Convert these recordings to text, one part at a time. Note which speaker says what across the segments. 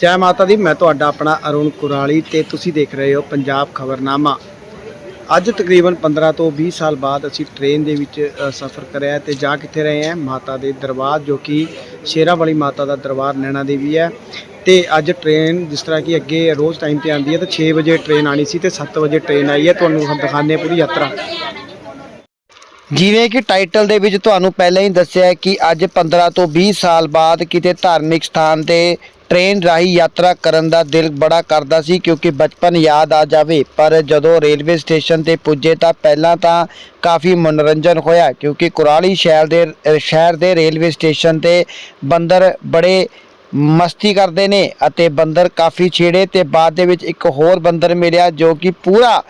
Speaker 1: ਜੈ ਮਾਤਾ ਦੀ ਮੈਂ ਤੁਹਾਡਾ ਆਪਣਾ ਅਰੁਣ ਕੁਰਾਲੀ ਤੇ ਤੁਸੀਂ ਦੇਖ ਰਹੇ ਹੋ ਪੰਜਾਬ ਖਬਰਨਾਮਾ। ਅੱਜ ਤਕਰੀਬਨ 15 ਤੋਂ 20 ਸਾਲ ਬਾਅਦ ਅਸੀਂ ਟ੍ਰੇਨ ਦੇ ਵਿੱਚ ਅ, ਸਫ਼ਰ ਕਰਿਆ ਤੇ ਜਾ ਕਿੱਥੇ ਰਹੇ ਹਾਂ? ਮਾਤਾ ਦੇ ਦਰਬਾਰ ਜੋ ਕਿ ਸ਼ੇਰਾਂ ਵਾਲੀ ਮਾਤਾ ਦਾ ਦਰਬਾਰ ਨੈਣਾ ਦੇਵੀ ਹੈ। ਤੇ ਅੱਜ ਟ੍ਰੇਨ ਜਿਸ ਤਰ੍ਹਾਂ ਕਿ ਅੱਗੇ ਰੋਜ਼ ਟਾਈਮ ਤੇ ਆਉਂਦੀ ਹੈ ਤਾਂ 6 ਵਜੇ ਟ੍ਰੇਨ ਆਣੀ ਸੀ ਤੇ 7 ਵਜੇ ਟ੍ਰੇਨ ਆਈ ਹੈ। ਤੁਹਾਨੂੰ ਹੁਣ ਦਿਖਾਉਂਦੇ ਹਾਂ ਪੂਰੀ ਯਾਤਰਾ।
Speaker 2: ਜਿਵੇਂ ਕਿ ਟਾਈਟਲ ਦੇ ਵਿੱਚ ਤੁਹਾਨੂੰ ਪਹਿਲਾਂ ਹੀ ਦੱਸਿਆ ਹੈ ਕਿ ਅੱਜ 15 ਤੋਂ 20 ਸਾਲ ਬਾਅਦ ਕਿਤੇ ਧਾਰਮਿਕ ਸਥਾਨ ਤੇ ਟ੍ਰੇਨ ਰਾਹੀਂ ਯਾਤਰਾ ਕਰਨ ਦਾ ਦਿਲ ਬੜਾ ਕਰਦਾ ਸੀ ਕਿਉਂਕਿ ਬਚਪਨ ਯਾਦ ਆ ਜਾਵੇ। ਪਰ ਜਦੋਂ ਰੇਲਵੇ ਸਟੇਸ਼ਨ ਤੇ ਪੁੱਜੇ ਤਾਂ ਪਹਿਲਾਂ ਤਾਂ ਕਾਫੀ ਮਨੋਰੰਜਨ ਹੋਇਆ ਕਿਉਂਕਿ ਕੁਰਾਲੀ ਸ਼ਹਿਰ ਦੇ ਸ਼ਹਿਰ ਦੇ ਰੇਲਵੇ ਸਟੇਸ਼ਨ ਤੇ ਬੰਦਰ ਬੜੇ ਮਸਤੀ ਕਰਦੇ ਨੇ ਅਤੇ ਬੰਦਰ ਕਾਫੀ ਛੇੜੇ ਤੇ ਬਾਅਦ ਦੇ ਵਿੱਚ ਇੱਕ ਹੋਰ ਬੰਦਰ ਮਿਲਿਆ ਜੋ ਕਿ ਪੂਰਾ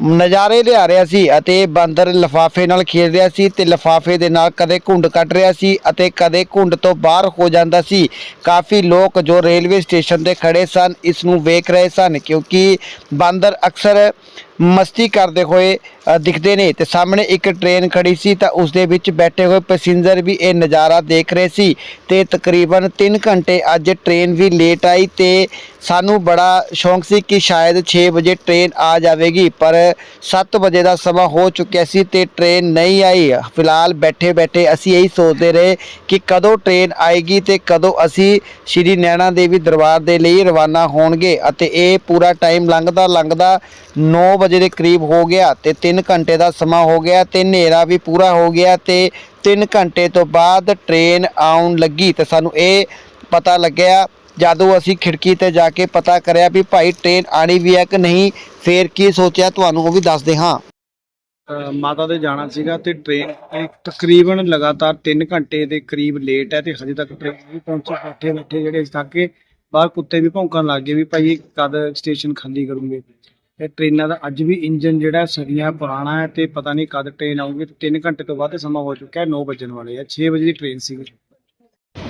Speaker 2: ਨਜ਼ਾਰੇ ਲਿਆ ਰਿਹਾ ਸੀ ਅਤੇ ਬਾਂਦਰ ਲਫਾਫੇ ਨਾਲ ਖੇਡ ਰਿਹਾ ਸੀ ਤੇ ਲਫਾਫੇ ਦੇ ਨਾਲ ਕਦੇ ਘੁੰਡ ਕੱਢ ਰਿਹਾ ਸੀ ਅਤੇ ਕਦੇ ਘੁੰਡ ਤੋਂ ਬਾਹਰ ਹੋ ਜਾਂਦਾ ਸੀ। ਕਾਫੀ ਲੋਕ ਜੋ ਰੇਲਵੇ ਸਟੇਸ਼ਨ ਤੇ ਖੜੇ ਸਨ, ਇਸ ਨੂੰ ਵੇਖ ਰਹੇ ਸਨ ਕਿਉਂਕਿ ਬਾਂਦਰ ਅਕਸਰ ਮਸਤੀ ਕਰਦੇ ਹੋਏ ਦਿਖਦੇ ਨੇ। ਤੇ ਸਾਹਮਣੇ ਇੱਕ ਟ੍ਰੇਨ ਖੜੀ ਸੀ ਤਾਂ ਉਸ ਦੇ ਵਿੱਚ ਬੈਠੇ ਹੋਏ ਪੈਸੇਂਜਰ ਵੀ ਇਹ ਨਜ਼ਾਰਾ ਦੇਖ ਰਹੇ ਸੀ। ਤੇ ਤਕਰੀਬਨ 3 ਘੰਟੇ ਅੱਜ ਟ੍ਰੇਨ ਵੀ ਲੇਟ ਆਈ ਤੇ ਸਾਨੂੰ ਬੜਾ ਸ਼ੌਂਕ ਸੀ ਕਿ ਸ਼ਾਇਦ 6 ਵਜੇ ਟ੍ਰੇਨ ਆ ਜਾਵੇਗੀ, ਪਰ 7 ਵਜੇ ਦਾ ਸਮਾਂ ਹੋ ਚੁੱਕਿਆ ਸੀ ਤੇ ਟ੍ਰੇਨ ਨਹੀਂ ਆਈ। ਫਿਲਹਾਲ ਬੈਠੇ ਬੈਠੇ ਅਸੀਂ ਇਹੀ ਸੋਚਦੇ ਰਹੇ ਕਿ ਕਦੋਂ ਟ੍ਰੇਨ ਆਏਗੀ ਤੇ ਕਦੋਂ ਅਸੀਂ ਸ਼੍ਰੀ ਨੈਣਾ ਦੇਵੀ ਦਰਬਾਰ ਦੇ ਲਈ ਰਵਾਨਾ ਹੋਣਗੇ ਅਤੇ ਇਹ ਪੂਰਾ ਟਾਈਮ ਲੰਘਦਾ ਲੰਘਦਾ 9 ਵਜੇ ਦੇ ਕਰੀਬ ਹੋ ਗਿਆ ਤੇ 3 ਘੰਟੇ ਦਾ ਸਮਾਂ ਹੋ ਗਿਆ ਤੇ ਹਨੇਰਾ ਵੀ ਪੂਰਾ ਹੋ ਗਿਆ ਤੇ 3 ਘੰਟੇ ਤੋਂ ਬਾਅਦ ਟ੍ਰੇਨ ਆਉਣ ਲੱਗੀ ਤੇ ਸਾਨੂੰ ਇਹ ਪਤਾ ਲੱਗਿਆ, ਜਦੋਂ ਅਸੀਂ ਖਿੜਕੀ ਤੇ ਜਾ ਕੇ ਪਤਾ ਕਰਿਆ ਵੀ ਭਾਈ ਟ੍ਰੇਨ ਆਣੀ ਵੀ ਹੈ ਕਿ ਨਹੀਂ, ਫੇਰ ਕੀ ਸੋਚਿਆ ਤੁਹਾਨੂੰ ਉਹ ਵੀ ਦੱਸਦੇ ਹਾਂ।
Speaker 1: ਮਾਤਾ ਦੇ ਜਾਣਾ ਸੀਗਾ ਤੇ ਟ੍ਰੇਨ ਤਕਰੀਬਨ ਲਗਾਤਾਰ 3 ਘੰਟੇ ਦੇ ਕਰੀਬ ਲੇਟ ਹੈ ਤੇ ਹਜੇ ਤੱਕ ਟ੍ਰੇਨ ਨਹੀਂ ਪਹੁੰਚੀ। ਬੈਠੇ ਬੈਠੇ ਜਿਹੜੇ ਅਸੀਂ ਥੱਕ ਕੇ ਬਾਹਰ ਕੁੱਤੇ ਵੀ ਭੌਂਕਣ ਲੱਗ ਗਏ ਵੀ ਭਾਈ ਕਦ ਸਟੇਸ਼ਨ ਖਾਲੀ ਕਰੂਗੇ। ਇਹ ਟ੍ਰੇਨਾਂ ਦਾ ਅੱਜ ਵੀ ਇੰਜਨ ਜਿਹੜਾ ਸਦੀਆਂ ਪੁਰਾਣਾ ਹੈ ਤੇ ਪਤਾ ਨਹੀਂ ਕਦ ਟ੍ਰੇਨ ਆਊਗੀ 3 ਘੰਟੇ ਤੋਂ ਵੱਧ ਸਮਾਂ ਹੋ ਚੁੱਕਾ ਹੈ 9 ਵਜਣ ਵਾਲੇ ਆ 6 ਵਜੇ ਦੀ ਟ੍ਰੇਨ ਸੀਗੀ।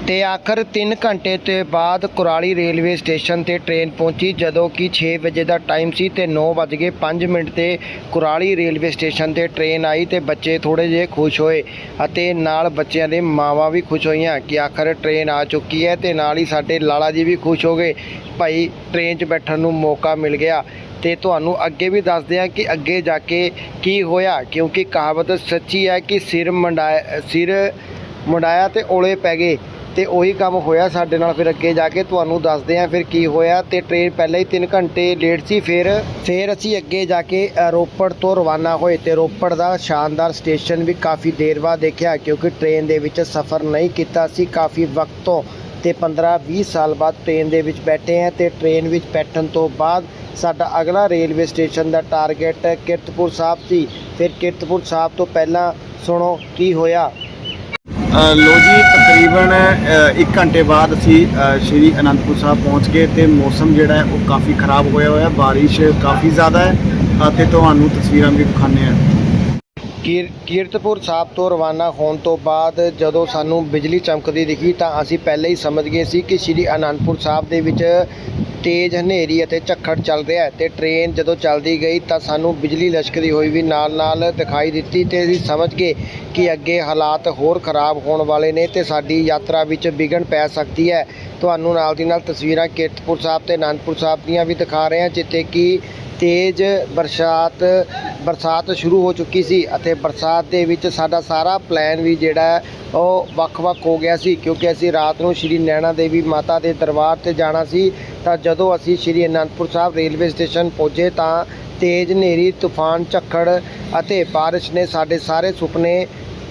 Speaker 2: ਤੇ ਆਖਰ 3 ਘੰਟੇ ਤੇ ਬਾਅਦ ਕੁਰਾਲੀ ਰੇਲਵੇ ਸਟੇਸ਼ਨ ਤੇ ਟ੍ਰੇਨ ਪਹੁੰਚੀ, ਜਦੋਂ ਕਿ 6 ਵਜੇ ਦਾ ਟਾਈਮ ਸੀ ਤੇ 9 ਵੱਜ ਕੇ 5 ਮਿੰਟ ਤੇ ਕੁਰਾਲੀ ਰੇਲਵੇ ਸਟੇਸ਼ਨ ਤੇ ਟ੍ਰੇਨ ਆਈ ਤੇ ਬੱਚੇ ਥੋੜੇ ਜਿਹੇ ਖੁਸ਼ ਹੋਏ ਅਤੇ ਨਾਲ ਬੱਚਿਆਂ ਦੇ ਮਾਵਾਂ ਵੀ ਖੁਸ਼ ਹੋਈਆਂ ਕਿ ਆਖਰ ਟ੍ਰੇਨ ਆ ਚੁੱਕੀ ਹੈ ਤੇ ਨਾਲ ਹੀ ਸਾਡੇ ਲਾਲਾ ਜੀ ਵੀ ਖੁਸ਼ ਹੋ ਗਏ, ਭਾਈ, ਟ੍ਰੇਨ 'ਚ ਬੈਠਣ ਨੂੰ ਮੌਕਾ ਮਿਲ ਗਿਆ। ਤੇ ਤੁਹਾਨੂੰ ਅੱਗੇ ਵੀ ਦੱਸਦੇ ਹਾਂ ਕਿ ਅੱਗੇ ਜਾ ਕੇ ਕੀ ਹੋਇਆ, ਕਿਉਂਕਿ ਕਹਾਵਤ ਸੱਚੀ ਹੈ ਕਿ ਸਿਰ ਮੰਡਾਇਆ, ਸਿਰ ਮੁੰਡਾਇਆ ਤੇ ਓਲੇ ਪੈ ਗਏ। ਤੇ ਉਹੀ ਕੰਮ ਹੋਇਆ ਸਾਡੇ ਨਾਲ, ਫਿਰ ਅੱਗੇ ਜਾ ਕੇ ਤੁਹਾਨੂੰ ਦੱਸਦੇ ਹਾਂ ਫਿਰ ਕੀ ਹੋਇਆ ਤੇ ਟ੍ਰੇਨ ਪਹਿਲਾਂ ਹੀ 3 ਘੰਟੇ ਲੇਟ ਸੀ, ਫਿਰ ਫਿਰ ਅਸੀਂ ਅੱਗੇ ਜਾ ਕੇ ਰੋਪੜ ਤੋਂ ਰਵਾਨਾ ਹੋਏ ਤੇ ਰੋਪੜ ਦਾ ਸ਼ਾਨਦਾਰ ਸਟੇਸ਼ਨ ਵੀ ਕਾਫੀ ਦੇਰ ਬਾਅਦ ਦੇਖਿਆ ਕਿਉਂਕਿ ਟ੍ਰੇਨ ਦੇ ਵਿੱਚ ਸਫ਼ਰ ਨਹੀਂ ਕੀਤਾ ਸੀ, ਕਾਫੀ ਵਕਤ ਤੋਂ ਤੇ 15-20 ਸਾਲ ਬਾਅਦ ਟ੍ਰੇਨ ਦੇ ਵਿੱਚ ਬੈਠੇ ਹਾਂ ਤੇ ਟ੍ਰੇਨ ਵਿੱਚ ਬੈਠਣ ਤੋਂ ਬਾਅਦ ਸਾਡਾ ਅਗਲਾ ਰੇਲਵੇ ਸਟੇਸ਼ਨ ਦਾ ਟਾਰਗੇਟ ਕਿਰਤਪੁਰ ਸਾਹਿਬ ਸੀ। ਫਿਰ ਕਿਰਤਪੁਰ ਸਾਹਿਬ ਤੋਂ ਪਹਿਲਾਂ ਸੁਣੋ ਕੀ ਹੋਇਆ।
Speaker 1: ਲੋ ਜੀ, ਤਕਰੀਬਨ 1 ਘੰਟੇ ਬਾਅਦ ਅਸੀਂ ਸ਼੍ਰੀ ਅਨੰਦਪੁਰ ਸਾਹਿਬ ਪਹੁੰਚ ਗਏ ਤੇ ਮੌਸਮ ਜਿਹੜਾ ਹੈ ਉਹ ਕਾਫੀ ਖਰਾਬ ਹੋਇਆ ਹੋਇਆ ਬਾਰਿਸ਼ ਕਾਫੀ ਜ਼ਿਆਦਾ ਹੈ, ਅਤੇ ਤੁਹਾਨੂੰ ਤਸਵੀਰਾਂ ਵੀ ਦਿਖਾਉਂਦੇ ਹਾਂ।
Speaker 2: ਕੀਰ, ਕੀਰਤਪੁਰ ਸਾਹਿਬ ਤੋਂ ਰਵਾਨਾ ਹੋਣ ਤੋਂ ਬਾਅਦ ਜਦੋਂ ਸਾਨੂੰ ਬਿਜਲੀ ਚਮਕਦੀ ਦਿਖੀ ਤਾਂ ਅਸੀਂ ਪਹਿਲਾਂ ਹੀ ਸਮਝ ਗਏ ਸੀ ਕਿ ਸ਼੍ਰੀ ਅਨੰਦਪੁਰ ਸਾਹਿਬ ਦੇ ਵਿੱਚ ਤੇਜ਼ ਹਨੇਰੀ ਅਤੇ ਝੱਖੜ ਚੱਲ ਰਿਹਾ ਹੈ ਤੇ ਟ੍ਰੇਨ ਜਦੋਂ ਚੱਲਦੀ ਗਈ ਤਾਂ ਸਾਨੂੰ ਬਿਜਲੀ ਲਸ਼ਕਦੀ ਹੋਈ ਵੀ ਨਾਲ-ਨਾਲ ਦਿਖਾਈ ਦਿੱਤੀ ਤੇ ਅਸੀਂ ਸਮਝ ਗਏ ਕਿ ਅੱਗੇ ਹਾਲਾਤ ਹੋਰ ਖਰਾਬ ਹੋਣ ਵਾਲੇ ਨੇ ਤੇ ਸਾਡੀ ਯਾਤਰਾ ਵਿੱਚ ਵਿਘਨ ਪੈ ਸਕਦੀ ਹੈ। ਤੁਹਾਨੂੰ ਨਾਲ ਦੀ ਨਾਲ ਤਸਵੀਰਾਂ ਕੀਰਤਪੁਰ ਸਾਹਿਬ ਤੇ ਅਨੰਦਪੁਰ ਸਾਹਿਬ ਦੀਆਂ ਵੀ ਦਿਖਾ ਰਹੇ ਹਾਂ, ਜਿੱਥੇ ਕਿ ਤੇਜ਼ ਬਰਸਾਤ ਬਰਸਾਤ ਸ਼ੁਰੂ ਹੋ ਚੁੱਕੀ ਸੀ ਅਤੇ ਬਰਸਾਤ ਦੇ ਵਿੱਚ ਸਾਡਾ ਸਾਰਾ ਪਲਾਨ ਵੀ ਜਿਹੜਾ ਉਹ ਵੱਖ-ਵੱਖ ਹੋ ਗਿਆ ਸੀ ਕਿਉਂਕਿ ਅਸੀਂ ਰਾਤ ਨੂੰ ਸ਼੍ਰੀ ਨੈਣਾ ਦੇਵੀ ਮਾਤਾ ਦੇ ਦਰਬਾਰ ਤੇ ਜਾਣਾ ਸੀ। ਤਾਂ ਜਦੋਂ ਅਸੀਂ ਸ਼੍ਰੀ ਅਨੰਦਪੁਰ ਸਾਹਿਬ ਰੇਲਵੇ ਸਟੇਸ਼ਨ ਪਹੁੰਚੇ ਤਾਂ ਤੇਜ਼ ਹਨੇਰੀ, ਤੂਫਾਨ, ਝੱਖੜ ਅਤੇ ਬਾਰਿਸ਼ ਨੇ ਸਾਡੇ ਸਾਰੇ ਸੁਪਨੇ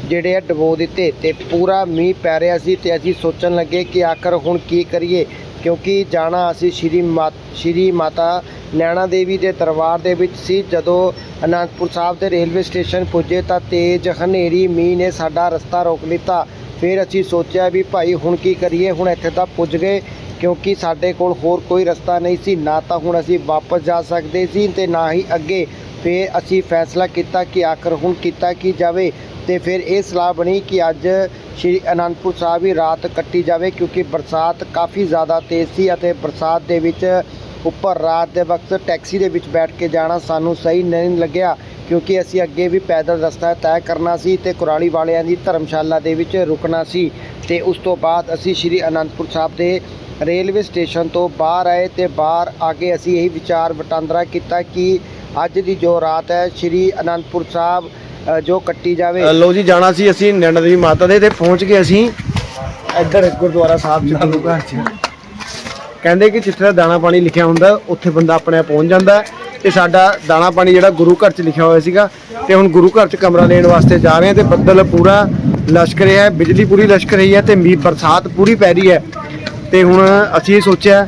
Speaker 2: ਜਿਹੜੇ ਆ ਡਬੋ ਦਿੱਤੇ ਤੇ ਪੂਰਾ ਮੀਂਹ ਪੈ ਰਿਹਾ ਸੀ ਤੇ ਅਸੀਂ ਸੋਚਣ ਲੱਗੇ ਕਿ ਆਖਰ ਹੁਣ ਕੀ ਕਰੀਏ ਕਿਉਂਕਿ ਜਾਣਾ ਅਸੀਂ ਸ਼੍ਰੀ ਮਾ, ਸ਼੍ਰੀ ਮਾਤਾ ਨੈਣਾ ਦੇਵੀ ਦੇ ਦਰਬਾਰ ਦੇ ਵਿੱਚ ਸੀ। ਜਦੋਂ ਅਨੰਦਪੁਰ ਸਾਹਿਬ ਦੇ ਰੇਲਵੇ ਸਟੇਸ਼ਨ ਪੁੱਜੇ ਤਾਂ ਤੇਜ਼ ਹਨੇਰੀ ਮੀਂਹ ਨੇ ਸਾਡਾ ਰਸਤਾ ਰੋਕ ਲਿੱਤਾ। ਫਿਰ ਅਸੀਂ ਸੋਚਿਆ ਵੀ ਭਾਈ ਹੁਣ ਕੀ ਕਰੀਏ? ਹੁਣ ਇੱਥੇ ਤਾਂ ਪੁੱਜ ਗਏ, ਕਿਉਂਕਿ ਸਾਡੇ ਕੋਲ ਹੋਰ ਕੋਈ ਰਸਤਾ ਨਹੀਂ ਸੀ। ਨਾ ਤਾਂ ਹੁਣ ਅਸੀਂ ਵਾਪਸ ਜਾ ਸਕਦੇ ਸੀ ਤੇ ਨਾ ਹੀ ਅੱਗੇ। ਫਿਰ ਅਸੀਂ ਫੈਸਲਾ ਕੀਤਾ ਕਿ ਆਖਰ ਹੁਣ ਕੀਤਾ ਕੀ ਜਾਵੇ ਤੇ ਫਿਰ ਇਹ ਸਲਾਹ ਬਣੀ ਕਿ ਅੱਜ ਸ਼੍ਰੀ ਅਨੰਦਪੁਰ ਸਾਹਿਬ ਹੀ ਰਾਤ ਕੱਟੀ ਜਾਵੇ, ਕਿਉਂਕਿ ਬਰਸਾਤ ਕਾਫੀ ਜ਼ਿਆਦਾ ਤੇਜ਼ ਸੀ ਅਤੇ ਬਰਸਾਤ ਦੇ ਵਿੱਚ ਉੱਪਰ ਰਾਤ ਦੇ ਵਕਤ ਟੈਕਸੀ ਦੇ ਵਿੱਚ ਬੈਠ ਕੇ ਜਾਣਾ ਸਾਨੂੰ ਸਹੀ ਨਹੀਂ ਲੱਗਿਆ ਕਿਉਂਕਿ ਅਸੀਂ ਅੱਗੇ ਵੀ ਪੈਦਲ ਰਸਤਾ ਤੈਅ ਕਰਨਾ ਸੀ ਤੇ ਕੁਰਾਲੀ ਵਾਲਿਆਂ ਦੀ ਧਰਮਸ਼ਾਲਾ ਦੇ ਵਿੱਚ ਰੁਕਣਾ ਸੀ ਤੇ ਉਸ ਤੋਂ ਬਾਅਦ ਅਸੀਂ ਸ਼੍ਰੀ ਅਨੰਦਪੁਰ ਸਾਹਿਬ ਦੇ ਰੇਲਵੇ ਸਟੇਸ਼ਨ ਤੋਂ ਬਾਹਰ ਆਏ ਤੇ ਬਾਹਰ ਆ ਕੇ ਅਸੀਂ ਇਹੀ ਵਿਚਾਰ ਵਟਾਂਦਰਾ ਕੀਤਾ ਕਿ ਅੱਜ ਦੀ ਜੋ ਰਾਤ ਹੈ ਸ਼੍ਰੀ ਅਨੰਦਪੁਰ ਸਾਹਿਬ ਜੋ ਕੱਟੀ ਜਾਵੇ।
Speaker 1: ਲਓ ਜੀ ਜਾਣਾ ਸੀ ਅਸੀਂ ਨੈਣਾ ਦੇਵੀ ਮਾਤਾ ਦੇ ਤੇ ਪਹੁੰਚ ਗਏ ਅਸੀਂ। ਇੱਧਰ ਗੁਰਦੁਆਰਾ ਸਾਹਿਬ ਚ। ਗੁਰੂ ਘਰ ਚ। ਕਹਿੰਦੇ ਕਿ ਜਿੱਥੇ ਦਾਣਾ ਪਾਣੀ ਲਿਖਿਆ ਹੁੰਦਾ, ਉੱਥੇ ਬੰਦਾ ਆਪਣੇ ਆਪ ਪਹੁੰਚ ਜਾਂਦਾ ਹੈ। ਤੇ ਸਾਡਾ ਦਾਣਾ ਪਾਣੀ ਜਿਹੜਾ ਗੁਰੂ ਘਰ ਚ ਲਿਖਿਆ ਹੋਇਆ ਸੀਗਾ, ਤੇ ਹੁਣ ਗੁਰੂ ਘਰ ਚ ਕਮਰਾ ਲੈਣ ਵਾਸਤੇ ਜਾ ਰਹੇ ਹਾਂ ਤੇ ਬੱਦਲ ਪੂਰਾ ਲਸ਼ਕ ਰਿਹਾ ਹੈ, ਬਿਜਲੀ ਪੂਰੀ ਲਸ਼ਕ ਰਹੀ ਹੈ ਤੇ ਮੀਂਹ ਬਰਸਾਤ ਪੂਰੀ ਪੈ ਰਹੀ ਹੈ। ਤੇ ਹੁਣ ਅਸੀਂ ਇਹ ਸੋਚਿਆ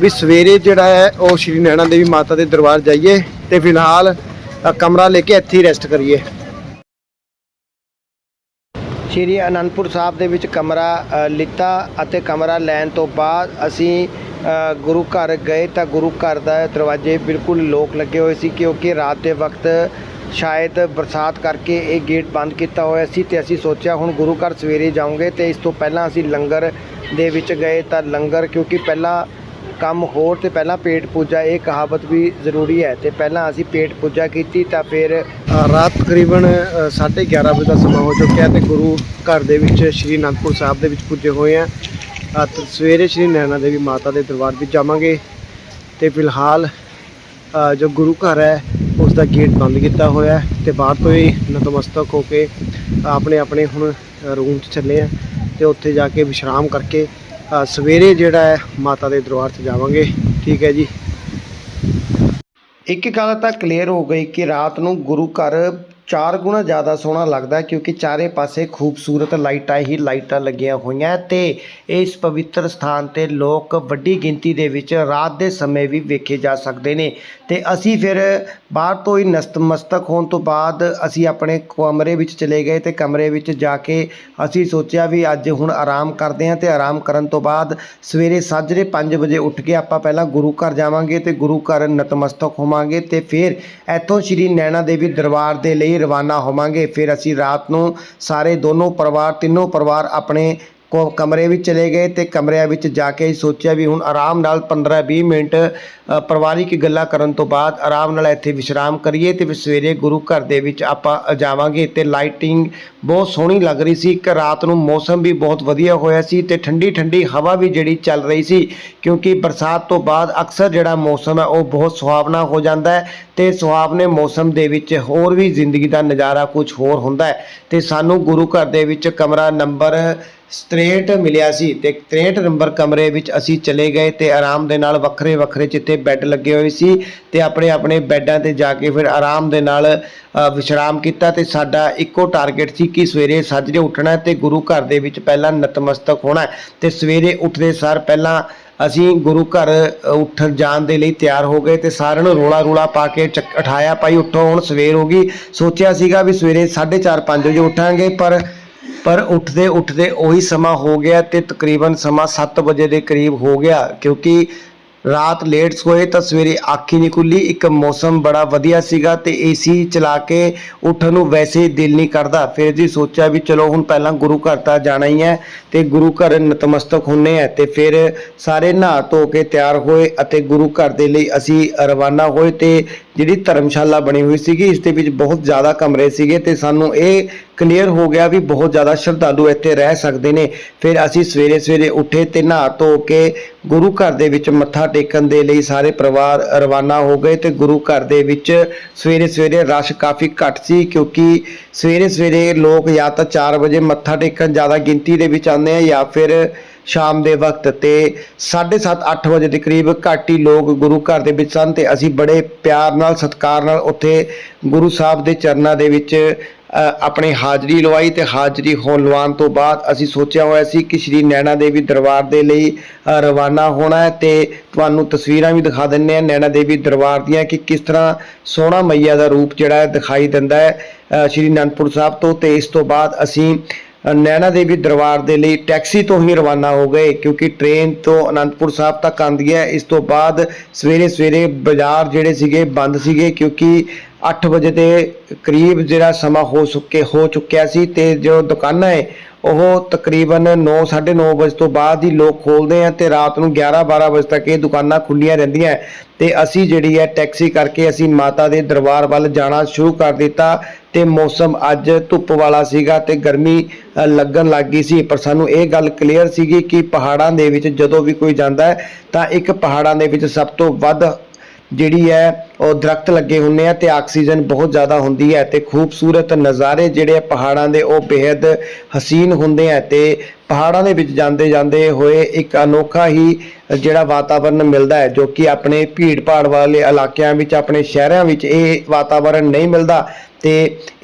Speaker 1: ਵੀ ਸਵੇਰੇ ਜਿਹੜਾ ਹੈ, ਉਹ ਸ਼੍ਰੀ ਨੈਣਾ ਦੇਵੀ ਮਾਤਾ ਦੇ ਦਰਬਾਰ ਜਾਈਏ ਤੇ ਫਿਲਹਾਲ ਕਮਰਾ ਲੈ ਕੇ ਇੱਥੇ ਹੀ ਰੈਸਟ ਕਰੀਏ।
Speaker 2: ਸ਼੍ਰੀ ਅਨੰਦਪੁਰ ਸਾਹਿਬ ਦੇ ਵਿੱਚ ਕਮਰਾ ਲਿੱਤਾ ਅਤੇ ਕਮਰਾ ਲੈਣ ਤੋਂ ਬਾਅਦ ਅਸੀਂ ਗੁਰੂ ਘਰ ਗਏ ਤਾਂ ਗੁਰੂ ਘਰ ਦਾ ਦਰਵਾਜ਼ੇ ਬਿਲਕੁਲ ਲੋਕ ਲੱਗੇ ਹੋਏ ਸੀ ਕਿਉਂਕਿ ਰਾਤ ਦੇ ਵਕਤ ਸ਼ਾਇਦ ਬਰਸਾਤ ਕਰਕੇ ਇਹ ਗੇਟ ਬੰਦ ਕੀਤਾ ਹੋਇਆ ਸੀ ਤੇ ਅਸੀਂ ਸੋਚਿਆ ਹੁਣ ਗੁਰੂ ਘਰ ਸਵੇਰੇ ਜਾਵਾਂਗੇ ਤੇ ਇਸ ਤੋਂ ਪਹਿਲਾਂ ਅਸੀਂ ਲੰਗਰ ਦੇ ਵਿੱਚ ਗਏ ਤਾਂ ਲੰਗਰ ਕਿਉਂਕਿ ਪਹਿਲਾਂ ਕੰਮ ਹੋਰ ਤੇ ਪਹਿਲਾਂ ਪੇਟ ਪੂਜਾ ਇਹ ਕਹਾਵਤ ਵੀ ਜ਼ਰੂਰੀ ਹੈ ਤੇ ਪਹਿਲਾਂ ਅਸੀਂ ਪੇਟ ਪੂਜਾ ਕੀਤੀ ਤਾਂ ਫਿਰ
Speaker 1: ਰਾਤ ਤਕਰੀਬਨ ਅ, 11:30 ਵਜੇ ਦਾ ਸਮਾਂ ਹੋ ਚੁੱਕਿਆ ਤੇ ਗੁਰੂ ਘਰ ਦੇ ਵਿੱਚ ਸ਼੍ਰੀ ਅਨੰਦਪੁਰ ਸਾਹਿਬ ਦੇ ਵਿੱਚ ਪੁੱਜੇ ਹੋਏ ਆ ਅ, ਸਵੇਰੇ ਸ਼੍ਰੀ ਨੈਣਾ ਦੇਵੀ ਮਾਤਾ ਦੇ ਦਰਬਾਰ ਵਿੱਚ ਜਾਵਾਂਗੇ ਤੇ ਫਿਲਹਾਲ ਜੋ ਗੁਰੂ ਘਰ ਹੈ ਉਸ ਦਾ ਗੇਟ ਬੰਦ ਕੀਤਾ ਹੋਇਆ ਹੈ ਤੇ ਬਾਹਰ ਤੋਂ ਹੀ ਨਤਮਸਤਕ ਹੋ ਕੇ ਆਪਣੇ ਆਪਣੇ ਹੁਣ ਰੂਮ 'ਚ ਚੱਲੇ ਆ ਤੇ ਉੱਥੇ ਜਾ ਕੇ ਵਿਸ਼ਰਾਮ ਕਰਕੇ ਸਵੇਰੇ ਜਿਹੜਾ ਹੈ ਮਾਤਾ ਦੇ ਦਰਬਾਰ 'ਚ ਜਾਵਾਂਗੇ। ਠੀਕ ਹੈ ਜੀ।
Speaker 2: ਇੱਕ ਗੱਲ ਤਾਂ ਕਲੀਅਰ ਹੋ ਗਈ ਕਿ ਰਾਤ ਨੂੰ ਗੁਰੂ ਘਰ ਚਾਰ ਗੁਣਾ ਜ਼ਿਆਦਾ ਸੋਹਣਾ ਲੱਗਦਾ ਕਿਉਂਕਿ ਚਾਰੇ ਪਾਸੇ ਖੂਬਸੂਰਤ ਲਾਈਟਾਂ ਹੀ ਲਾਈਟਾਂ ਲੱਗੀਆਂ ਹੋਈਆਂ ਤੇ ਇਸ ਪਵਿੱਤਰ ਸਥਾਨ ਤੇ ਲੋਕ ਵੱਡੀ ਗਿਣਤੀ ਦੇ ਵਿੱਚ ਰਾਤ ਦੇ ਸਮੇਂ ਵੀ ਵੇਖੇ ਜਾ ਸਕਦੇ ਨੇ। ਅਤੇ ਅਸੀਂ ਫਿਰ ਬਾਹਰ ਤੋਂ ਹੀ ਨਤਮਸਤਕ ਹੋਣ ਤੋਂ ਬਾਅਦ ਅਸੀਂ ਆਪਣੇ ਕਮਰੇ ਵਿੱਚ ਚਲੇ ਗਏ ਅਤੇ ਕਮਰੇ ਵਿੱਚ ਜਾ ਕੇ ਅਸੀਂ ਸੋਚਿਆ ਵੀ ਅੱਜ ਹੁਣ ਆਰਾਮ ਕਰਦੇ ਹਾਂ ਅਤੇ ਆਰਾਮ ਕਰਨ ਤੋਂ ਬਾਅਦ ਸਵੇਰੇ ਸਾਜਰੇ ਪੰਜ ਵਜੇ ਉੱਠ ਕੇ ਆਪਾਂ ਪਹਿਲਾਂ ਗੁਰੂ ਘਰ ਜਾਵਾਂਗੇ ਅਤੇ ਗੁਰੂ ਘਰ ਨਤਮਸਤਕ ਹੋਵਾਂਗੇ ਅਤੇ ਫਿਰ ਇੱਥੋਂ ਸ਼੍ਰੀ ਨੈਣਾ ਦੇਵੀ ਦਰਬਾਰ ਦੇ ਲਈ ਰਵਾਨਾ ਹੋਵਾਂਗੇ। ਫਿਰ ਅਸੀਂ ਰਾਤ ਨੂੰ ਸਾਰੇ ਦੋਨੋਂ ਪਰਿਵਾਰ, ਤਿੰਨੋਂ ਪਰਿਵਾਰ ਆਪਣੇ ਕਮਰੇ ਵਿੱਚ ਚਲੇ ਗਏ ਤੇ ਕਮਰਿਆਂ ਵਿੱਚ ਜਾ ਕੇ ਸੋਚਿਆ ਵੀ ਹੁਣ ਆਰਾਮ ਨਾਲ 15-20 ਮਿੰਟ ਪਰਿਵਾਰਿਕ ਗੱਲਾਂ ਕਰਨ ਤੋਂ ਬਾਅਦ ਆਰਾਮ ਨਾਲ ਇੱਥੇ ਵਿਸ਼ਰਾਮ ਕਰੀਏ ਤੇ ਫਿਰ ਸਵੇਰੇ ਗੁਰੂ ਘਰ ਦੇ ਵਿੱਚ ਆਪਾਂ ਜਾਵਾਂਗੇ ਤੇ ਲਾਈਟਿੰਗ ਬਹੁਤ ਸੋਹਣੀ ਲੱਗ ਰਹੀ ਸੀ। ਕਿ ਰਾਤ ਨੂੰ ਮੌਸਮ ਵੀ ਬਹੁਤ ਵਧੀਆ ਹੋਇਆ ਸੀ ਤੇ ਠੰਡੀ ਠੰਡੀ ਹਵਾ ਵੀ ਜਿਹੜੀ ਚੱਲ ਰਹੀ ਸੀ ਕਿਉਂਕਿ ਬਰਸਾਤ ਤੋਂ ਬਾਅਦ ਅਕਸਰ ਜਿਹੜਾ ਮੌਸਮ ਹੈ ਉਹ ਬਹੁਤ ਸੁਹਾਵਣਾ ਹੋ ਜਾਂਦਾ ਹੈ ਤੇ ਸੁਹਾਵਣੇ ਮੌਸਮ ਦੇ ਵਿੱਚ ਹੋਰ ਵੀ ਜ਼ਿੰਦਗੀ ਦਾ ਨਜ਼ਾਰਾ ਕੁਝ ਹੋਰ ਹੁੰਦਾ ਹੈ ਤੇ ਸਾਨੂੰ ਗੁਰੂ ਘਰ ਦੇ ਵਿੱਚ ਕਮਰਾ ਨੰਬਰ 63 ਮਿਲਿਆ ਸੀ ਤੇ 63 ਨੰਬਰ ਕਮਰੇ ਵਿੱਚ ਅਸੀਂ ਚਲੇ ਗਏ ਤੇ ਆਰਾਮ ਦੇ ਨਾਲ ਵੱਖਰੇ ਵੱਖਰੇ ਜਿੱਥੇ ਬੈੱਡ ਲੱਗੇ ਹੋਏ ਸੀ ਤੇ ਆਪਣੇ ਆਪਣੇ ਬੈੱਡਾਂ ਤੇ ਜਾ ਕੇ ਫਿਰ ਆਰਾਮ ਦੇ ਨਾਲ ਵਿਸ਼ਰਾਮ ਕੀਤਾ ਤੇ ਸਾਡਾ ਇੱਕੋ ਟਾਰਗੇਟ ਸੀ ਕਿ ਸਵੇਰੇ ਸੱਜਰੇ ਉੱਠਣਾ ਹੈ ਤੇ ਗੁਰੂ ਘਰ ਦੇ ਵਿੱਚ ਪਹਿਲਾਂ ਨਤਮਸਤਕ ਹੋਣਾ ਹੈ ਤੇ ਸਵੇਰੇ ਉੱਠਦੇ ਸਾਰ ਪਹਿਲਾਂ ਅਸੀਂ ਗੁਰੂ ਘਰ ਉੱਠਣ ਜਾਣ ਦੇ ਲਈ ਤਿਆਰ ਹੋ ਗਏ ਤੇ ਸਾਰਿਆਂ ਨੂੰ ਰੋਲਾ ਰੋਲਾ ਪਾ ਕੇ ਚੱਕ- ਉਠਾਇਆ, ਭਾਈ, ਉੱਠੋ, ਹੁਣ ਸਵੇਰ ਹੋ ਗਈ। ਸੋਚਿਆ ਸੀਗਾ ਵੀ ਸਵੇਰੇ 4:30 5 ਵਜੇ ਉੱਠਾਂਗੇ ਪਰ ਪਰ ਉੱਠਦੇ ਉੱਠਦੇ ਉਹੀ ਸਮਾਂ ਹੋ ਗਿਆ ਅਤੇ ਤਕਰੀਬਨ ਸਮਾਂ ਸੱਤ ਵਜੇ ਦੇ ਕਰੀਬ ਹੋ ਗਿਆ, ਕਿਉਂਕਿ ਰਾਤ ਲੇਟ ਸੋਏ ਤਾਂ ਸਵੇਰੇ ਅੱਖ ਨਹੀਂ ਖੁੱਲੀ। ਇੱਕ ਮੌਸਮ ਬੜਾ ਵਧੀਆ ਸੀਗਾ ਤੇ ਏਸੀ ਚਲਾ ਕੇ ਉੱਠਣ ਨੂੰ ਵੈਸੇ ਦਿਲ ਨਹੀਂ ਕਰਦਾ। ਫਿਰ ਜੀ ਸੋਚਿਆ ਵੀ ਚਲੋ ਹੁਣ ਪਹਿਲਾਂ ਗੁਰੂ ਘਰ ਤਾਂ ਜਾਣਾ ਹੀ ਹੈ ਤੇ ਗੁਰੂ ਘਰ ਨਤਮਸਤਕ ਹੁੰਨੇ ਆ ਤੇ ਫਿਰ ਸਾਰੇ ਨਹਾ ਧੋ ਕੇ ਤਿਆਰ ਹੋਏ ਅਤੇ ਗੁਰੂ ਘਰ ਦੇ ਲਈ ਅਸੀਂ ਰਵਾਨਾ ਹੋਏ ਤੇ ਜਿਹੜੀ ਧਰਮਸ਼ਾਲਾ ਬਣੀ ਹੋਈ ਸੀਗੀ, ਇਸ ਦੇ ਵਿੱਚ ਬਹੁਤ ਜ਼ਿਆਦਾ ਕਮਰੇ ਸੀਗੇ ਤੇ ਸਾਨੂੰ ਇਹ ਕਲੀਅਰ ਹੋ ਗਿਆ ਵੀ ਬਹੁਤ ਜ਼ਿਆਦਾ ਸ਼ਰਧਾਲੂ ਇੱਥੇ ਰਹਿ ਸਕਦੇ ਨੇ। ਫਿਰ ਅਸੀਂ ਸਵੇਰੇ ਸਵੇਰੇ ਉੱਠੇ ਤੇ ਨਹਾ ਧੋ ਕੇ ਗੁਰੂ ਘਰ ਦੇ ਵਿੱਚ ਮੱਥਾ ਟੇਕਣ ਦੇ ਲਈ ਸਾਰੇ ਪਰਿਵਾਰ ਰਵਾਨਾ ਹੋ ਗਏ ਤੇ ਗੁਰੂ ਘਰ ਦੇ ਵਿੱਚ ਸਵੇਰੇ ਸਵੇਰੇ ਰਸ਼ ਕਾਫੀ ਘੱਟ ਸੀ ਕਿਉਂਕਿ ਸਵੇਰੇ ਸਵੇਰੇ ਲੋਕ ਜਾਂ ਤਾਂ 4 ਵਜੇ ਮੱਥਾ ਟੇਕਣ ਜ਼ਿਆਦਾ ਗਿਣਤੀ ਦੇ ਵਿੱਚ ਆਉਂਦੇ ਆ ਜਾਂ ਫਿਰ ਸ਼ਾਮ ਦੇ ਵਕਤ ਤੇ 7:30 8 ਵਜੇ ਦੇ ਕਰੀਬ ਘੱਟ ਹੀ ਲੋਕ ਗੁਰੂ ਘਰ ਦੇ ਵਿੱਚ ਸਨ ਤੇ ਅਸੀਂ ਬੜੇ ਪਿਆਰ ਨਾਲ, ਸਤਿਕਾਰ ਨਾਲ ਉੱਥੇ ਗੁਰੂ ਸਾਹਿਬ ਦੇ ਚਰਨਾਂ ਦੇ ਵਿੱਚ ਆਪਣੀ ਹਾਜ਼ਰੀ ਲਵਾਈ ਤੇ ਹਾਜ਼ਰੀ ਹੋਣ ਲਵਾਉਣ ਤੋਂ ਬਾਅਦ ਅਸੀਂ ਸੋਚਿਆ ਹੋਇਆ ਸੀ ਕਿ ਸ਼੍ਰੀ ਨੈਣਾ ਦੇਵੀ ਦਰਬਾਰ ਦੇ ਲਈ ਰਵਾਨਾ ਹੋਣਾ ਹੈ ਤੇ ਤੁਹਾਨੂੰ ਤਸਵੀਰਾਂ ਵੀ ਦਿਖਾ ਦਿੰਨੇ ਆ ਨੈਣਾ ਦੇਵੀ ਦਰਬਾਰ ਦੀਆਂ ਕਿ ਕਿਸ ਤਰ੍ਹਾਂ ਸੋਹਣਾ ਮਈਆ ਦਾ ਰੂਪ ਜਿਹੜਾ ਹੈ ਦਿਖਾਈ ਦਿੰਦਾ ਹੈ ਸ਼੍ਰੀ ਅਨੰਦਪੁਰ ਸਾਹਿਬ ਤੋਂ ਤੇ ਇਸ ਤੋਂ ਬਾਅਦ ਅਸੀਂ ਨੈਣਾ ਦੇਵੀ ਦਰਬਾਰ ਦੇ ਲਈ ਟੈਕਸੀ ਤੋਂ ਹੀ ਰਵਾਨਾ ਹੋ ਗਏ, ਕਿਉਂਕਿ ਟ੍ਰੇਨ ਤੋਂ ਅਨੰਦਪੁਰ ਸਾਹਿਬ ਤੱਕ ਆਉਂਦੀ ਹੈ। ਇਸ ਤੋਂ ਬਾਅਦ ਸਵੇਰੇ ਸਵੇਰੇ ਬਾਜ਼ਾਰ ਜਿਹੜੇ ਸੀਗੇ ਬੰਦ ਸੀਗੇ, ਕਿਉਂਕਿ 8 ਵਜੇ ਦੇ ਕਰੀਬ ਜਿਹੜਾ ਸਮਾਂ ਹੋ ਚੁੱਕੇ ਹੋ ਚੁੱਕਿਆ ਸੀ ਤੇ ਜੋ ਦੁਕਾਨਾਂ ਹੈ ਉਹ ਤਕਰੀਬਨ 9:30 ਵਜੇ ਤੋਂ ਬਾਅਦ ਹੀ ਲੋਕ ਖੋਲਦੇ ਆ ਤੇ ਰਾਤ ਨੂੰ 11-12 ਵਜੇ ਤੱਕ ਇਹ ਦੁਕਾਨਾਂ ਖੁੱਲੀਆਂ ਰਹਿੰਦੀਆਂ ਹੈ ਤੇ ਅਸੀਂ ਜਿਹੜੀ ਹੈ ਟੈਕਸੀ ਕਰਕੇ ਅਸੀਂ ਮਾਤਾ ਦੇ ਦਰਬਾਰ ਵੱਲ ਜਾਣਾ ਸ਼ੁਰੂ ਕਰ ਦਿੱਤਾ ਤੇ ਮੌਸਮ ਅੱਜ ਧੁੱਪ ਵਾਲਾ ਸੀਗਾ ਤੇ ਗਰਮੀ ਲੱਗਣ ਲੱਗ ਗਈ ਸੀ। ਪਰ ਸਾਨੂੰ ਇਹ ਗੱਲ ਕਲੀਅਰ ਸੀਗੀ ਕਿ ਪਹਾੜਾਂ ਦੇ ਵਿੱਚ ਜਦੋਂ ਵੀ ਕੋਈ ਜਾਂਦਾ ਹੈ ਤਾਂ ਇੱਕ ਪਹਾੜਾਂ ਦੇ ਵਿੱਚ ਸਭ ਤੋਂ ਵੱਧ ਜਿਹੜੀ ਹੈ, ਉਹ ਦਰਖਤ ਲੱਗੇ ਹੁੰਦੇ ਆ ਤੇ ਆਕਸੀਜਨ ਬਹੁਤ ਜ਼ਿਆਦਾ ਹੁੰਦੀ ਹੈ ਤੇ ਖੂਬਸੂਰਤ ਨਜ਼ਾਰੇ ਜਿਹੜੇ ਪਹਾੜਾਂ ਦੇ, ਉਹ ਬੇहद ਹਸੀਨ ਹੁੰਦੇ ਆ ਤੇ ਪਹਾੜਾਂ ਦੇ ਵਿੱਚ ਜਾਂਦੇ ਜਾਂਦੇ ਹੋਏ ਇੱਕ ਅਨੋਖਾ ਹੀ ਜਿਹੜਾ ਵਾਤਾਵਰਨ ਮਿਲਦਾ ਹੈ ਜੋ ਕਿ ਆਪਣੇ ਭੀੜ ਭਾੜ ਵਾਲੇ ਇਲਾਕਿਆਂ ਵਿੱਚ, ਆਪਣੇ ਸ਼ਹਿਰਾਂ ਵਿੱਚ ਇਹ ਵਾਤਾਵਰਨ ਨਹੀਂ ਮਿਲਦਾ ਤੇ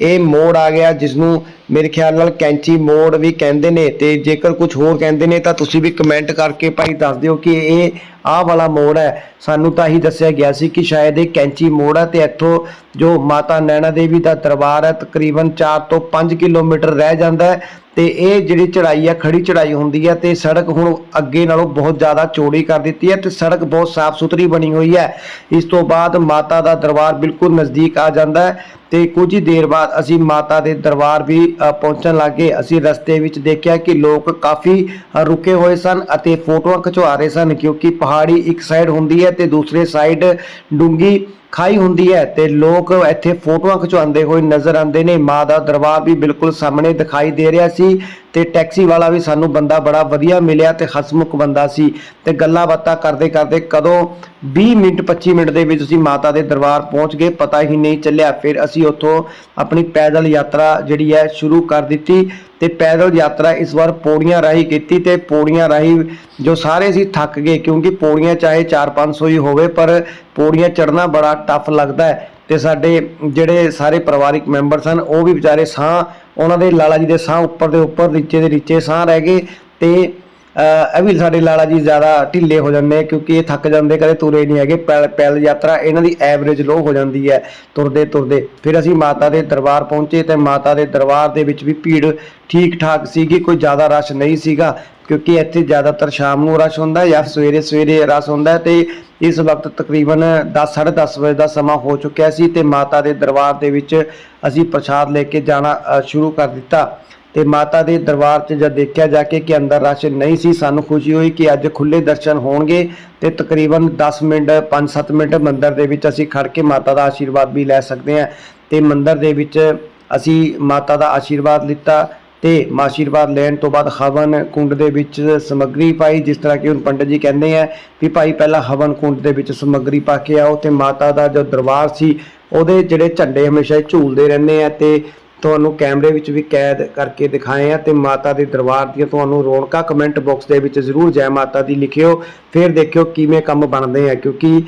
Speaker 2: ਇਹ ਮੋੜ ਆ ਗਿਆ ਜਿਸ ਨੂੰ ਮੇਰੇ ਖਿਆਲ ਨਾਲ ਕੈਂਚੀ ਮੋੜ ਵੀ ਕਹਿੰਦੇ ਨੇ ਤੇ ਜੇਕਰ ਕੁਝ ਹੋਰ ਕਹਿੰਦੇ ਨੇ ਤਾਂ ਤੁਸੀਂ ਵੀ ਕਮੈਂਟ ਕਰਕੇ ਭਾਈ ਦੱਸ ਦਿਓ ਕਿ ਇਹ ਆਹ ਵਾਲਾ ਮੋੜ ਹੈ। ਸਾਨੂੰ ਤਾਂ ਹੀ ਦੱਸਿਆ ਗਿਆ ਸੀ ਕਿ ਸ਼ਾਇਦ ਇਹ ਕੈਂਚੀ ਮੋੜ ਹੈ ਤੇ ਇੱਥੋਂ ਜੋ ਮਾਤਾ ਨੈਣਾ ਦੇਵੀ ਦਾ ਦਰਬਾਰ ਹੈ, ਤਕਰੀਬਨ 4 ਤੋਂ 5 ਕਿਲੋਮੀਟਰ ਰਹਿ ਜਾਂਦਾ ਹੈ। ਤੇ ਇਹ ਜਿਹੜੀ ਚੜਾਈ ਹੈ ਖੜੀ ਚੜਾਈ ਹੁੰਦੀ ਹੈ ਤੇ ਸੜਕ ਹੁਣ ਅੱਗੇ ਨਾਲੋਂ ਬਹੁਤ ਜ਼ਿਆਦਾ ਚੌੜੀ ਕਰ ਦਿੱਤੀ ਹੈ ਤੇ ਸੜਕ ਬਹੁਤ ਸਾਫ਼ ਸੁਥਰੀ ਬਣੀ ਹੋਈ ਹੈ ਇਸ ਤੋਂ ਬਾਅਦ ਮਾਤਾ ਦਾ ਦਰਬਾਰ ਬਿਲਕੁਲ ਨਜ਼ਦੀਕ ਆ ਜਾਂਦਾ ਹੈ ਤੇ ਕੁਝ ਹੀ ਦੇਰ ਬਾਅਦ ਅਸੀਂ ਮਾਤਾ ਦੇ ਦਰਬਾਰ ਵੀ ਅ, ਪਹੁੰਚਣ ਲੱਗੇ। ਅਸੀਂ ਰਸਤੇ ਵਿੱਚ ਦੇਖਿਆ ਕਿ ਲੋਕ ਕਾਫੀ ਰੁਕੇ ਹੋਏ ਸਨ ਅਤੇ ਫੋਟੋਆਂ ਖਿਚਵਾ ਰਹੇ ਸਨ ਕਿਉਂਕਿ ਪਹਾੜੀ ਇੱਕ ਸਾਈਡ ਹੁੰਦੀ ਹੈ ਤੇ ਦੂਸਰੇ ਸਾਈਡ ਡੂੰਗੀ ਖਾਈ ਹੁੰਦੀ ਹੈ ਤੇ ਲੋਕ ਇੱਥੇ ਫੋਟੋਆਂ ਖਿਚਵਾਉਂਦੇ ਹੋਏ ਨਜ਼ਰ ਆਉਂਦੇ ਨੇ। ਮਾਂ ਦਾ ਦਰਬਾਰ ਵੀ ਬਿਲਕੁਲ ਸਾਹਮਣੇ ਦਿਖਾਈ ਦੇ ਰਿਹਾ ਸੀ। ਤੇ ਟੈਕਸੀ ਵਾਲਾ ਵੀ ਸਾਨੂੰ ਬੰਦਾ ਬੜਾ ਵਧੀਆ ਮਿਲਿਆ ਤੇ ਹਸਮੁਖ ਬੰਦਾ ਸੀ ਤੇ ਗੱਲਾਂ ਬਾਤਾਂ ਕਰਦੇ ਕਰਦੇ ਕਦੋਂ 20 ਮਿੰਟ 25 ਮਿੰਟ ਦੇ ਵਿੱਚ ਅਸੀਂ ਮਾਤਾ ਦੇ ਦਰਬਾਰ ਪਹੁੰਚ ਗਏ, ਪਤਾ ਹੀ ਨਹੀਂ ਚੱਲਿਆ। ਫਿਰ ਅਸੀਂ ਉੱਥੋਂ ਆਪਣੀ ਪੈਦਲ ਯਾਤਰਾ ਜਿਹੜੀ ਹੈ ਸ਼ੁਰੂ ਕਰ ਦਿੱਤੀ ਤੇ ਪੈਦਲ ਯਾਤਰਾ ਇਸ ਵਾਰ ਪੌੜੀਆਂ ਰਾਹੀਂ ਕੀਤੀ ਤੇ ਪੌੜੀਆਂ ਰਾਹੀਂ ਜੋ ਸਾਰੇ ਅਸੀਂ ਥੱਕ ਗਏ ਕਿਉਂਕਿ ਪੌੜੀਆਂ ਚਾਹੇ 4-500 ਹੀ ਹੋਵੇ, ਪਰ ਪੌੜੀਆਂ ਚੜ੍ਹਨਾ ਬੜਾ ਟਫ ਲੱਗਦਾ ਹੈ। ਤੇ ਸਾਡੇ ਜਿਹੜੇ ਸਾਰੇ ਪਰਿਵਾਰਿਕ ਮੈਂਬਰ ਸਨ, ਉਹ ਵੀ ਵਿਚਾਰੇ ਸਾਹ, ਉਹਨਾਂ ਦੇ ਲਾਲਾ ਜੀ ਦੇ ਸਾਹ ਉੱਪਰ ਦੇ ਉੱਪਰ, ਨੀਚੇ ਦੇ ਨੀਚੇ ਸਾਹ ਰਹਿ ਗਏ ਤੇ ਇਹ ਵੀ ਸਾਡੇ ਲਾਲਾ ਜੀ ਜ਼ਿਆਦਾ ਢਿੱਲੇ ਹੋ ਜਾਂਦੇ ਆ ਕਿਉਂਕਿ ਇਹ ਥੱਕ ਜਾਂਦੇ, ਕਦੇ ਤੁਰੇ ਨਹੀਂ ਹੈਗੇ, ਪੈਲ ਪੈਲ ਯਾਤਰਾ ਇਹਨਾਂ ਦੀ ਐਵਰੇਜ ਲੋ ਹੋ ਜਾਂਦੀ ਹੈ, ਤੁਰਦੇ ਤੁਰਦੇ। ਫਿਰ ਅਸੀਂ ਮਾਤਾ ਦੇ ਦਰਬਾਰ ਪਹੁੰਚੇ ਤੇ ਮਾਤਾ ਦੇ ਦਰਬਾਰ ਦੇ ਵਿੱਚ ਵੀ ਭੀੜ ਠੀਕ ਠਾਕ ਸੀਗੀ, ਕੋਈ ਜ਼ਿਆਦਾ ਰਸ਼ ਨਹੀਂ ਸੀਗਾ, ਕਿਉਂਕਿ ਇੱਥੇ ਜ਼ਿਆਦਾਤਰ ਸ਼ਾਮ ਨੂੰ ਰਸ਼ ਹੁੰਦਾ ਜਾਂ ਸਵੇਰੇ ਸਵੇਰੇ ਰਸ਼ ਹੁੰਦਾ ਹੈ ਤੇ ਇਸ ਵਕਤ ਤਕਰੀਬਨ 10 10:30 ਵਜੇ ਦਾ ਸਮਾਂ ਹੋ ਚੁੱਕਿਆ ਸੀ ਤੇ ਮਾਤਾ ਦੇ ਦਰਬਾਰ ਦੇ ਵਿੱਚ ਅਸੀਂ ਪ੍ਰਸ਼ਾਦ ਲੈ ਕੇ ਜਾਣਾ ਸ਼ੁਰੂ ਕਰ ਦਿੱਤਾ। ਤੇ ਮਾਤਾ ਦੇ ਦਰਬਾਰ 'ਚ ਜਦ ਦੇਖਿਆ ਜਾ ਕੇ ਕਿ ਅੰਦਰ ਰਸ਼ ਨਹੀਂ ਸੀ, ਸਾਨੂੰ ਖੁਸ਼ੀ ਹੋਈ ਕਿ ਅੱਜ ਖੁੱਲੇ ਦਰਸ਼ਨ ਹੋਣਗੇ ਤੇ ਤਕਰੀਬਨ 10 ਮਿੰਟ 5-7 ਮਿੰਟ ਮੰਦਰ ਦੇ ਵਿੱਚ ਅਸੀਂ ਖੜ ਕੇ ਮਾਤਾ ਦਾ ਆਸ਼ੀਰਵਾਦ ਵੀ ਲੈ ਸਕਦੇ ਹਾਂ ਤੇ ਮੰਦਰ ਦੇ ਵਿੱਚ ਅਸੀਂ ਮਾਤਾ ਦਾ ਆਸ਼ੀਰਵਾਦ ਲਿੱਤਾ ਤੇ ਆਸ਼ੀਰਵਾਦ ਲੈਣ ਤੋਂ ਬਾਅਦ ਹਵਨ ਕੁੰਡ ਦੇ ਵਿੱਚ ਸਮੱਗਰੀ ਪਾਈ, ਜਿਸ ਤਰ੍ਹਾਂ ਕਿ ਹੁਣ ਪੰਡਤ ਜੀ ਕਹਿੰਦੇ ਆ ਵੀ ਭਾਈ ਪਹਿਲਾਂ ਹਵਨ ਕੁੰਡ ਦੇ ਵਿੱਚ ਸਮੱਗਰੀ ਪਾ ਕੇ ਆਓ ਤੇ ਮਾਤਾ ਦਾ ਜੋ ਦਰਬਾਰ ਸੀ, ਉਹਦੇ ਜਿਹੜੇ ਝੰਡੇ ਹਮੇਸ਼ਾ ਝੂਲਦੇ ਰਹਿੰਦੇ ਆ ਤੇ ਤੁਹਾਨੂੰ ਕੈਮਰੇ ਵਿੱਚ ਵੀ ਕੈਦ ਕਰਕੇ ਦਿਖਾਏ ਆ ਤੇ ਮਾਤਾ ਦੇ ਦਰਬਾਰ ਦੀਆਂ ਤੁਹਾਨੂੰ ਰੌਣਕਾਂ ਕਮੈਂਟ ਬਾਕਸ ਦੇ ਵਿੱਚ ਜ਼ਰੂਰ ਜੈ ਮਾਤਾ ਦੀ ਲਿਖਿਓ ਫਿਰ ਦੇਖਿਓ ਕਿਵੇਂ ਕੰਮ ਬਣਦੇ ਆ ਕਿਉਂਕਿ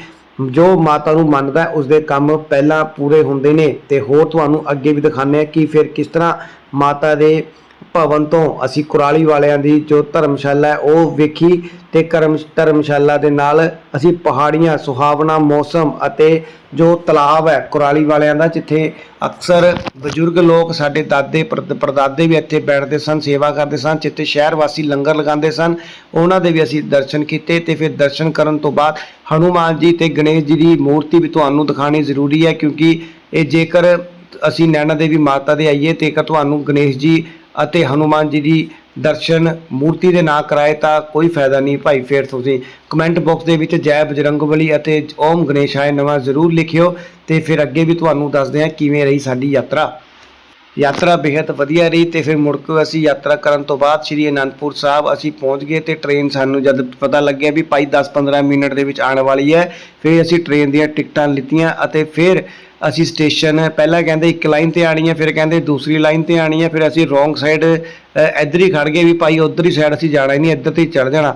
Speaker 2: ਜੋ ਮਾਤਾ ਨੂੰ ਮੰਨਦਾ ਹੈ, ਉਸਦੇ ਕੰਮ ਪਹਿਲਾਂ ਪੂਰੇ ਹੁੰਦੇ ਨੇ ਤੇ ਹੋਰ ਤੁਹਾਨੂੰ ਅੱਗੇ ਵੀ ਦਿਖਾਣੇ ਆ ਕਿ ਫਿਰ ਕਿਸ ਤਰ੍ਹਾਂ ਮਾਤਾ ਦੇ ਭਵਨ ਤੋਂ ਅਸੀਂ ਕੁਰਾਲੀ ਵਾਲਿਆਂ ਦੀ ਜੋ ਧਰਮਸ਼ਾਲਾ ਹੈ, ਉਹ ਵੇਖੀ ਤੇ ਕਰਮ, ਧਰਮਸ਼ਾਲਾ ਦੇ ਨਾਲ ਅਸੀਂ ਪਹਾੜੀਆਂ, ਸੁਹਾਵਣਾ ਮੌਸਮ ਅਤੇ ਜੋ ਤਲਾਬ ਹੈ ਕੁਰਾਲੀ ਵਾਲਿਆਂ ਦਾ, ਜਿੱਥੇ ਅਕਸਰ ਬਜ਼ੁਰਗ ਲੋਕ ਸਾਡੇ ਦਾਦੇ ਪਰਦ- ਪੜਦਾਦੇ ਵੀ ਇੱਥੇ ਬੈਠਦੇ ਸਨ, ਸੇਵਾ ਕਰਦੇ ਸਨ, ਜਿੱਥੇ ਸ਼ਹਿਰ ਵਾਸੀ ਲੰਗਰ ਲਗਾਉਂਦੇ ਸਨ, ਉਹਨਾਂ ਦੇ ਵੀ ਅਸੀਂ ਦਰਸ਼ਨ ਕੀਤੇ ਤੇ ਫਿਰ ਦਰਸ਼ਨ ਕਰਨ ਤੋਂ ਬਾਅਦ ਹਨੂਮਾਨ ਜੀ ਤੇ ਗਣੇਸ਼ ਜੀ ਦੀ ਮੂਰਤੀ ਵੀ ਤੁਹਾਨੂੰ ਦਿਖਾਣੀ ਜ਼ਰੂਰੀ ਹੈ, ਕਿਉਂਕਿ ਇਹ ਜੇਕਰ ਅਸੀਂ ਨੈਣਾ ਦੇਵੀ ਮਾਤਾ ਦੇ ਆਈਏ ਤੇ ਇੱਕ ਤੁਹਾਨੂੰ ਗਣੇਸ਼ ਜੀ ਅਤੇ ਹਨੂਮਾਨ ਜੀ ਦੀ ਦਰਸ਼ਨ ਮੂਰਤੀ ਦੇ ਨਾ ਕਰਾਏ ਤਾਂ ਕੋਈ ਫਾਇਦਾ ਨਹੀਂ। ਭਾਈ ਫਿਰ ਤੁਸੀਂ ਕਮੈਂਟ ਬਾਕਸ ਦੇ ਵਿੱਚ ਜੈ ਬਜਰੰਗਬਲੀ ਅਤੇ ਓਮ ਗਣੇਸ਼ਾਏ ਨਮः ਜ਼ਰੂਰ ਲਿਖਿਓ ਤੇ ਫਿਰ ਅੱਗੇ ਵੀ ਤੁਹਾਨੂੰ ਦੱਸਦੇ ਹਾਂ ਕਿਵੇਂ ਰਹੀ ਸਾਡੀ ਯਾਤਰਾ। ਯਾਤਰਾ ਬੇहद ਵਧੀਆ ਰਹੀ ਤੇ ਫਿਰ ਮੁੜ ਕੇ ਅਸੀਂ ਯਾਤਰਾ ਕਰਨ ਤੋਂ ਬਾਅਦ ਸ੍ਰੀ ਅਨੰਦਪੁਰ ਸਾਹਿਬ ਅਸੀਂ ਪਹੁੰਚ ਗਏ ਤੇ ਟ੍ਰੇਨ ਸਾਨੂੰ ਜਦ ਪਤਾ ਲੱਗਿਆ ਵੀ ਭਾਈ 10-15 ਮਿੰਟ ਦੇ ਵਿੱਚ ਆਉਣ ਵਾਲੀ ਹੈ, ਫਿਰ ਅਸੀਂ ਟ੍ਰੇਨ ਦੀਆਂ ਟਿਕਟਾਂ ਲਿੱਤੀਆਂ ਅਤੇ ਫਿਰ ਅਸੀਂ ਸਟੇਸ਼ਨ ਪਹਿਲਾਂ ਕਹਿੰਦੇ ਇੱਕ ਲਾਈਨ ਤੇ ਆਣੀ ਹੈ, ਫਿਰ ਕਹਿੰਦੇ ਦੂਸਰੀ ਲਾਈਨ ਤੇ ਆਣੀ ਹੈ, ਫਿਰ ਅਸੀਂ ਰੋਂਗ ਸਾਈਡ ਇੱਧਰ ਹੀ ਖੜ ਗਏ ਵੀ ਭਾਈ ਉੱਧਰ ਹੀ ਸਾਈਡ ਅਸੀਂ ਜਾਣਾ ਹੀ ਨਹੀਂ, ਇੱਧਰ ਤੇ ਹੀ ਚੜ ਜਾਣਾ।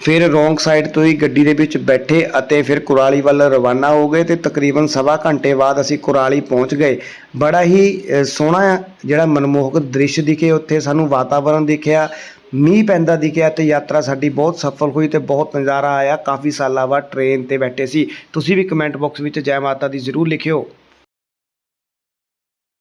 Speaker 2: ਫਿਰ ਰੋਂਗ ਸਾਈਡ ਤੋਂ ਹੀ ਗੱਡੀ ਦੇ ਵਿੱਚ ਬੈਠੇ ਅਤੇ ਫਿਰ ਕੁਰਾਲੀ ਵੱਲ ਰਵਾਨਾ ਹੋ ਗਏ ਤੇ ਤਕਰੀਬਨ ਸਵਾ ਘੰਟੇ ਬਾਅਦ ਅਸੀਂ ਕੁਰਾਲੀ ਪਹੁੰਚ ਗਏ। ਬੜਾ ਹੀ ਸੋਹਣਾ ਜਿਹੜਾ ਮਨਮੋਹਕ ਦ੍ਰਿਸ਼ ਦਿਖੇ, ਉੱਥੇ ਸਾਨੂੰ ਵਾਤਾਵਰਣ ਦਿਖਿਆ, ਮੀਂਹ ਪੈਂਦਾ ਦਿਖਿਆ ਤੇ ਯਾਤਰਾ ਸਾਡੀ ਬਹੁਤ ਸਫਲ ਹੋਈ ਤੇ ਬਹੁਤ ਨਜ਼ਾਰਾ ਆਇਆ। ਕਾਫੀ ਸਾਲਾਂ ਬਾਅਦ ਟ੍ਰੇਨ ਤੇ ਬੈਠੇ ਸੀ। ਤੁਸੀਂ ਵੀ ਕਮੈਂਟ ਬਾਕਸ ਵਿੱਚ ਜੈ ਮਾਤਾ ਦੀ ਜ਼ਰੂਰ ਲਿਖਿਓ।